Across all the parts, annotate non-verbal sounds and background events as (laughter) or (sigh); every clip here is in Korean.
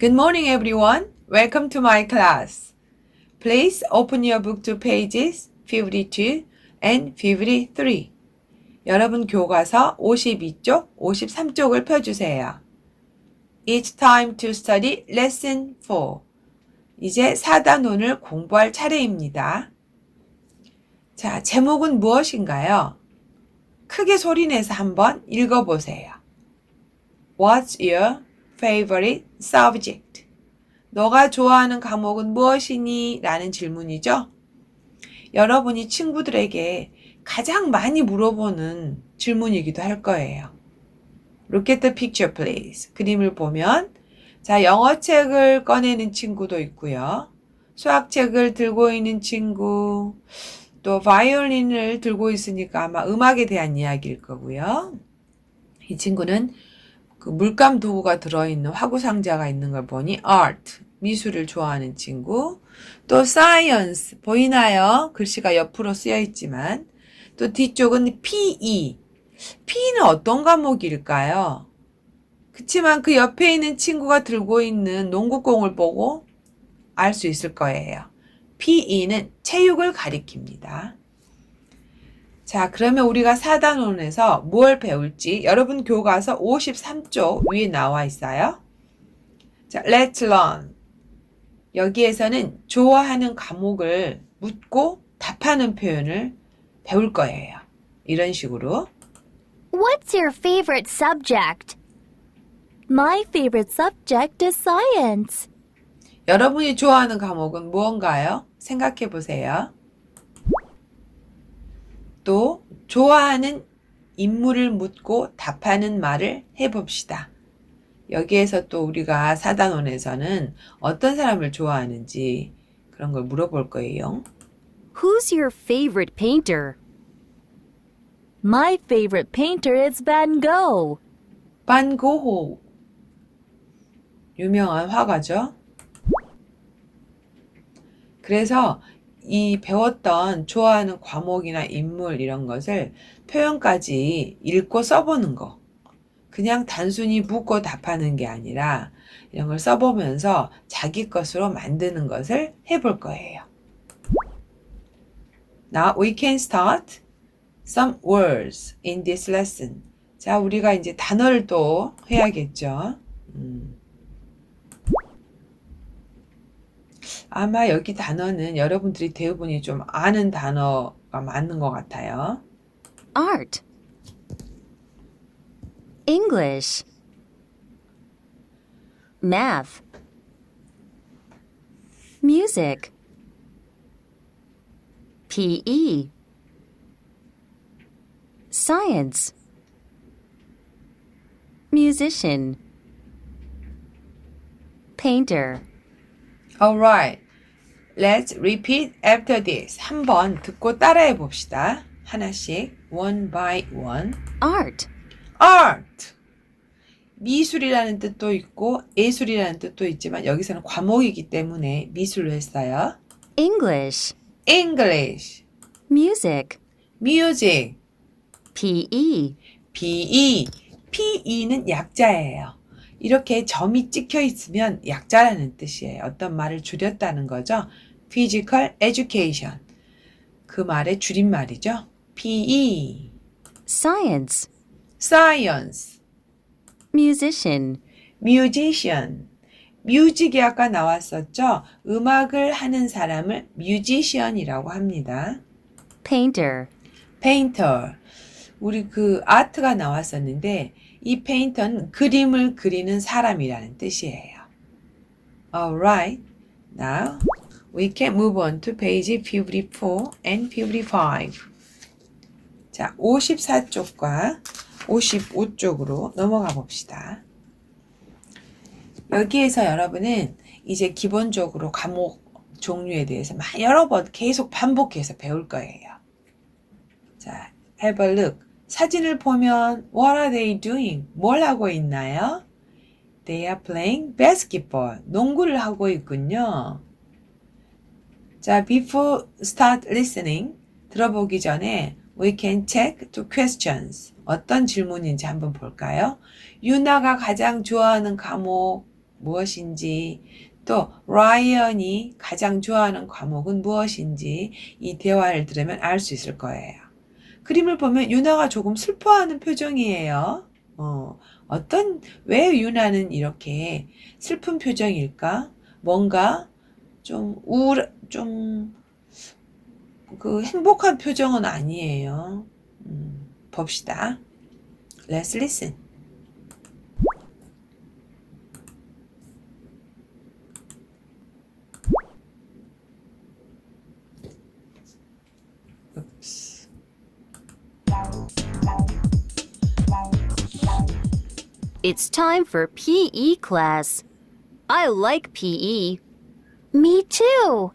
Good morning, everyone. Welcome to my class. Please open your book to pages 52 and 53. 여러분 교과서 52쪽, 53쪽을 펴주세요. It's time to study lesson 4. 이제 사단원을 공부할 차례입니다. 자, 제목은 무엇인가요? 크게 소리내서 한번 읽어보세요. What's your favorite subject? 너가 좋아하는 과목은 무엇이니? 라는 질문이죠. 여러분이 친구들에게 가장 많이 물어보는 질문이기도 할 거예요. Look at the picture, please. 그림을 보면, 자, 영어책을 꺼내는 친구도 있고요. 수학책을 들고 있는 친구, 또 바이올린을 들고 있으니까 아마 음악에 대한 이야기일 거고요. 이 친구는 그 물감 도구가 들어있는 화구 상자가 있는 걸 보니 art, 미술을 좋아하는 친구. 또 science, 보이나요? 글씨가 옆으로 쓰여 있지만. 또 뒤쪽은 PE. PE는 어떤 과목일까요? 그치만 그 옆에 있는 친구가 들고 있는 농구공을 보고 알 수 있을 거예요. PE는 체육을 가리킵니다. 자, 그러면 우리가 사단원에서 무엇을 배울지 여러분 교과서 53쪽 위에 나와 있어요. 자, let's learn. 여기에서는 좋아하는 과목을 묻고 답하는 표현을 배울 거예요. 이런 식으로. What's your favorite subject? My favorite subject is science. 여러분이 좋아하는 과목은 무언가요? 생각해 보세요. 또 좋아하는 인물을 묻고 답하는 말을 해봅시다. 여기에서 또 우리가 사단원에서는 어떤 사람을 좋아하는지 그런 걸 물어볼 거예요. Who's your favorite painter? My favorite painter is Van Gogh. 반고호 유명한 화가죠. 그래서 이 배웠던 좋아하는 과목이나 인물 이런 것을 표현까지 읽고 써보는 거. 그냥 단순히 묻고 답하는 게 아니라 이런 걸 써보면서 자기 것으로 만드는 것을 해볼 거예요. Now we can start some words in this lesson. 자, 우리가 이제 단어를 또 해야겠죠. 음. 아마 여기 단어는 여러분들이 대부분이 좀 아는 단어가 맞는 것 같아요. Art. English. Math. Music. PE. Science. Musician. Painter. Alright. Let's repeat after this. 한번 듣고 따라해 봅시다. 하나씩 one by one. Art. Art. 미술이라는 뜻도 있고 예술이라는 뜻도 있지만 여기서는 과목이기 때문에 미술로 했어요. English. English, Music. Music, PE. PE. PE는 약자예요. 이렇게 점이 찍혀 있으면 약자라는 뜻이에요. 어떤 말을 줄였다는 거죠. Physical Education. 그 말의 줄임말이죠. PE. Science. Science. Musician. Musician. 뮤직이 아까 나왔었죠. 음악을 하는 사람을 뮤지션이라고 합니다. Painter. 페인터. 우리 그 아트가 나왔었는데 이 페인터는 그림을 그리는 사람이라는 뜻이에요. Alright. Now we can move on to page 54 and 55. 자, 54쪽과 55쪽으로 넘어가 봅시다. 여기에서 여러분은 이제 기본적으로 과목 종류에 대해서 막 여러 번 계속 반복해서 배울 거예요. 자, have a look. 사진을 보면 what are they doing? 뭘 하고 있나요? They are playing basketball. 농구를 하고 있군요. 자, before start listening 들어보기 전에 we can check two questions. 어떤 질문인지 한번 볼까요? 유나가 가장 좋아하는 과목 무엇인지 또 라이언이 가장 좋아하는 과목은 무엇인지 이 대화를 들으면 알 수 있을 거예요. 그림을 보면 유나가 조금 슬퍼하는 표정이에요. 어, 어떤 왜 유나는 이렇게 슬픈 표정일까? 뭔가 좀 우울 좀 그 행복한 표정은 아니에요. 음, 봅시다. Let's listen. It's time for PE class. I like PE. Me too.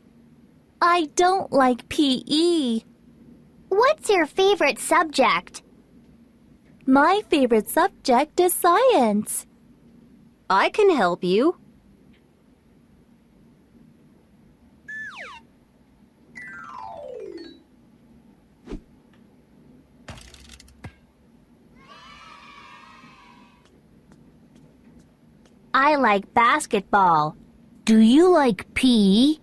I don't like PE. What's your favorite subject? My favorite subject is science. I can help you. I like basketball. Do you like PE?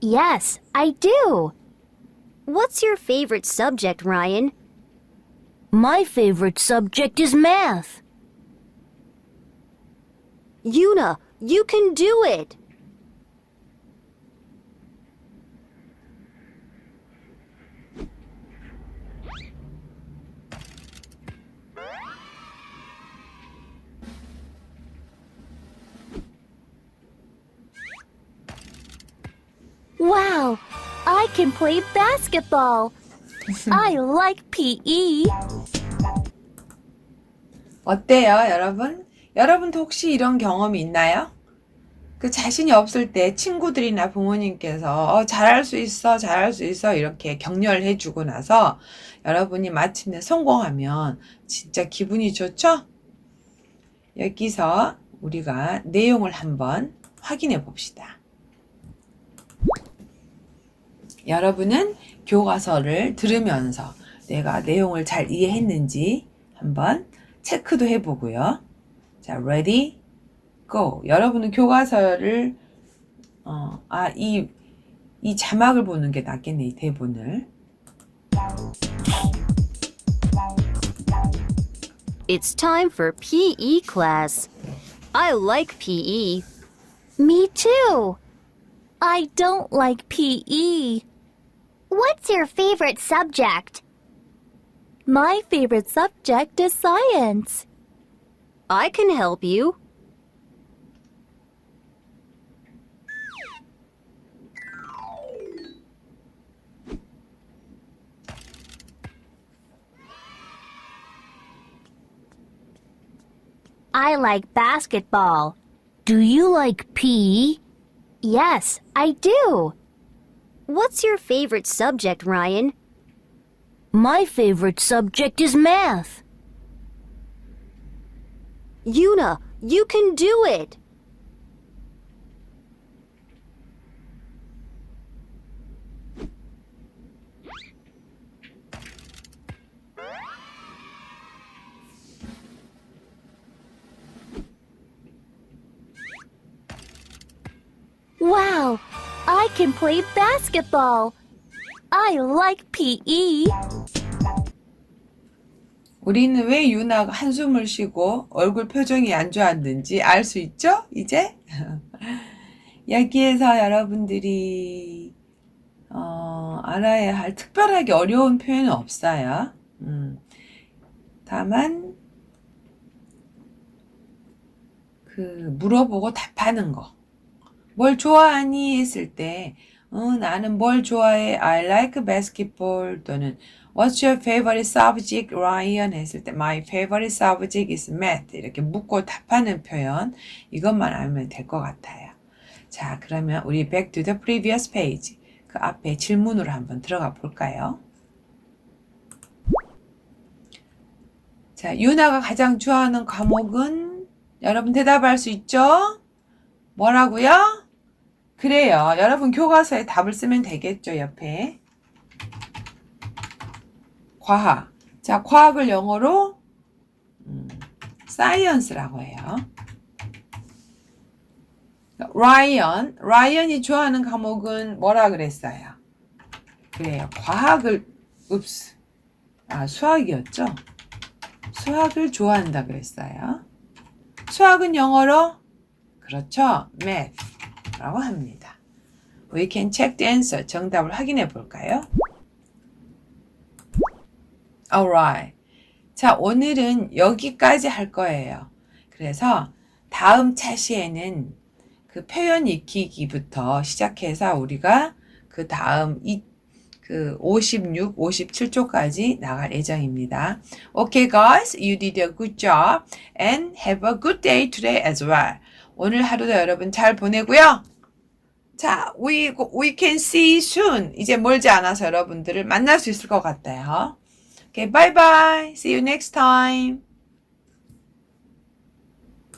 Yes, I do. What's your favorite subject, Ryan? My favorite subject is math. Yuna, you can do it. Can play basketball. I like. PE. 어때요, 여러분? 여러분도 혹시 이런 경험이 있나요? 그 자신이 없을 때 친구들이나 부모님께서 어, 잘할 수 있어, 잘할 수 있어 이렇게 격려를 해주고 나서 여러분이 마침내 성공하면 진짜 기분이 좋죠? 여기서 우리가 내용을 한번 확인해 봅시다. 여러분은 교과서를 들으면서 내가 내용을 잘 이해했는지 한번 체크도 해보고요. 자, ready, go. 여러분은 교과서를 어, 아, 이, 이 자막을 보는 게 낫겠네, 이 대본을. It's time for PE class. I like. PE. Me too. I don't like PE. What's your favorite subject? My favorite subject is science. I can help you. I like basketball. Do you like PE? Yes, I do. What's your favorite subject, Ryan? My favorite subject is math. Yuna, you can do it. Wow, I can play basketball. I like. PE. 우리는 왜 유나가 한숨을 쉬고 얼굴 표정이 안 좋았는지 알 수 있죠? 이제? (laughs) 여기에서 여러분들이 어, 알아야 할 특별하게 어려운 표현은 없어요. 음, 다만 그 물어보고 답하는 거. 뭘 좋아하니 했을 때 어, 나는 뭘 좋아해? I like basketball 또는 What's your favorite subject, Ryan? 했을 때 My favorite subject is math 이렇게 묻고 답하는 표현 이것만 알면 될 것 같아요. 자 그러면 우리 back to the previous page 그 앞에 질문으로 한번 들어가 볼까요? 자 유나가 가장 좋아하는 과목은 여러분 대답할 수 있죠? 뭐라고요? 그래요. 여러분 교과서에 답을 쓰면 되겠죠, 옆에. 과학. 자, 과학을 영어로 음, science라고 해요. 라이언, 라이언이 좋아하는 과목은 뭐라 그랬어요? 그래요. 과학을, 읍스. 아, 수학이었죠? 수학을 좋아한다 그랬어요. 수학은 영어로? 그렇죠. math 라고 합니다. We can check the answer. 정답을 확인해 볼까요? Alright. 자, 오늘은 여기까지 할 거예요. 그래서 다음 차시에는 그 표현 익히기부터 시작해서 우리가 그 다음 이, 그 56, 57조까지 나갈 예정입니다. Okay, guys, you did a good job and have a good day today as well. 오늘 하루도 여러분 잘 보내고요. 자, we, we can see soon. 이제 멀지 않아서 여러분들을 만날 수 있을 것 같아요. Okay, bye bye. See you next time.